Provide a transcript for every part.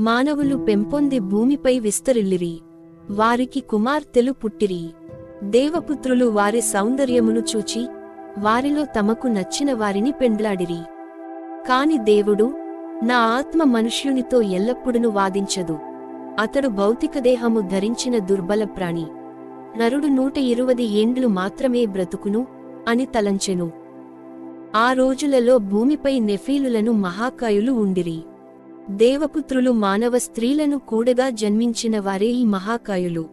మానవులు పెంపొంది భూమిపై విస్తరిల్లిరి. వారికి కుమార్తెలు పుట్టిరి. దేవపుత్రులు వారి సౌందర్యమును చూచి వారిలో తమకు నచ్చిన వారిని పెండ్లాడిరి. కాని దేవుడు నా ఆత్మ మనుష్యునితో ఎల్లప్పుడును వాదించదు. అతడు భౌతిక దేహము ధరించిన దుర్బల ప్రాణి. నరుడు నూట ఇరువది ఏండ్లు మాత్రమే బ్రతుకును అని తలంచెను. ఆ రోజులలో భూమిపై నెఫీలులను మహాకాయులు ఉండిరి. దేవపుత్రులు మానవ స్త్రీలను కూడగా జన్మించిన వారే ఈ మహాకాయులు.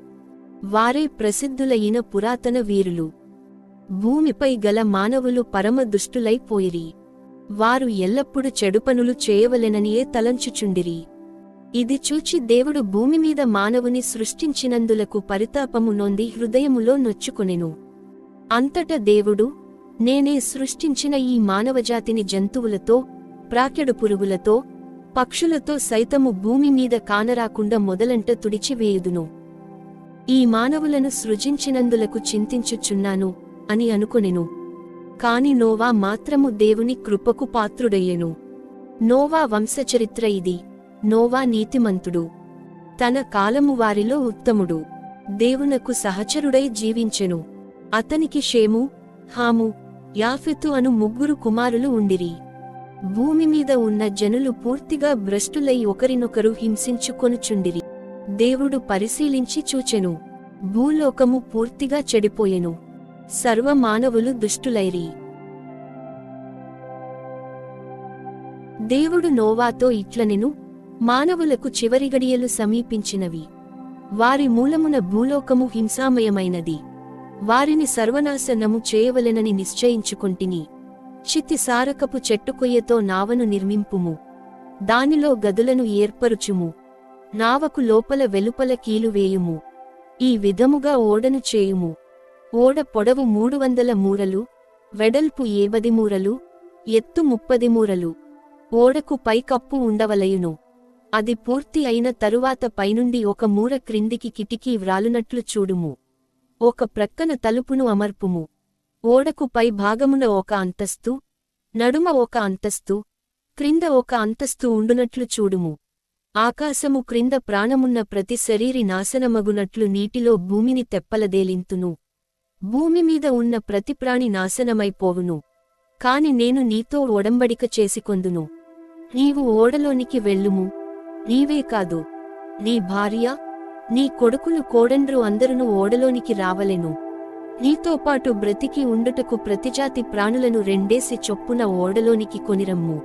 వారే ప్రసిద్ధులైన పురాతన వీరులు. భూమిపై గల మానవులు పరమ దుష్టులైపోయిరి. వారు ఎల్లప్పుడు చెడుపనులు చేయవలెననియే తలంచుచుండిరి. ఇది చూచి దేవుడు భూమిమీద మానవుని సృష్టించినందులకు పరితాపము నొంది హృదయములో నొచ్చుకొనెను. అంతట దేవుడు నేనే సృష్టించిన ఈ మానవజాతిని జంతువులతో ప్రాకెడు పురుగులతో పక్షులతో సైతము భూమి మీద కానరాకుండా మొదలంట తుడిచివేయుదును. ఈ మానవులను సృజించినందులకు చింతించుచున్నాను అని అనుకొనెను. కాని నోవా మాత్రము దేవుని కృపకు పాత్రుడయ్యెను. నోవా వంశచరిత్ర ఇది. నోవా నీతిమంతుడు. తన కాలము వారిలో ఉత్తముడు. దేవునకు సహచరుడై జీవించెను. అతనికి షేము హాము యాఫెతు అను ముగ్గురు కుమారులు ఉండిరి. భూమి మీద ఉన్న జనులు పూర్తిగా భ్రష్టులై ఒకరినొకరు హింసించుకొనుచుండిరి. దేవుడు పరిశీలించి చూచెను. భూలోకము పూర్తిగా చెడిపోయెను. సర్వమానవులు దుష్టులైరి. దేవుడు నోవాతో ఇట్లనెను మానవులకు చివరి గడియలు సమీపించినవి. వారి మూలమున భూలోకము హింసామయమైనది. వారిని సర్వనాశనము చేయవలెనని నిశ్చయించుకొంటిని. చిత్తి సారకపు చెట్టుకొయ్యతో నావను నిర్మింపుము. దానిలో గదులను ఏర్పరుచుము. నావకు లోపల వెలుపల కీలువేయుము ఈ విధముగా ఓడను చేయుము. ఓడ పొడవు మూడు వందల మూరలు వెడల్పు ఏబది మూరలు ఎత్తు ముప్పది మూరలు. ఓడకు పైకప్పు ఉండవలయును. అది పూర్తి అయిన తరువాత పైనుండి ఒక మూర క్రిందికి కిటికీ వ్రాలునట్లు చూడుము. ఒక ప్రక్కన తలుపును అమర్పుము. ఓడకు పై భాగమున ఒక అంతస్తు నడుమ ఒక అంతస్తు క్రింద ఒక అంతస్తు ఉండునట్లు చూడుము. ఆకాశము క్రింద ప్రాణమున్న ప్రతి శరీరి నాశనమగునట్లు నీటిలో భూమిని తెప్పలదేలింతును. భూమి మీద ఉన్న ప్రతి ప్రాణి నాశనమైపోవును కాని నేను నీతో ఒడంబడిక చేసికొందును. నీవు ఓడలోనికి వెళ్ళుము. నీవే కాదు. నీ భార్య నీ కొడుకులు కోడండ్రు అందరును ఓడలోనికి రావలెను. నీతో పాటు బ్రతికి ఉండుటకు ప్రతిజాతి ప్రాణులను రెండేసి చొప్పున ఓడలోనికి కొనిరమ్ము.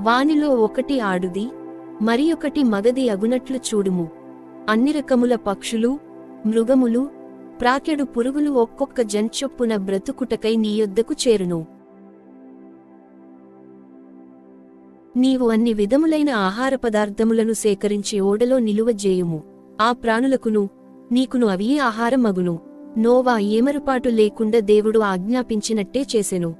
వానిలో ఒకటి ఆడుది మరియొకటి మగది అగునట్లు చూడుము. అన్ని రకముల పక్షులు మృగములు ప్రాకెడు పురుగులు ఒక్కొక్క జంచొప్పున బ్రతుకుటకై నీ యొద్దకు చేరును. నీవు అన్ని విధములైన ఆహార పదార్థములను సేకరించి ఓడలో నిలువజేయుము ఆ ప్రాణులకును నీకును అవియే ఆహారమగును. నోవా ఏమరుపాటు లేకుండా దేవుడు ఆజ్ఞాపించినట్టే చేసెను.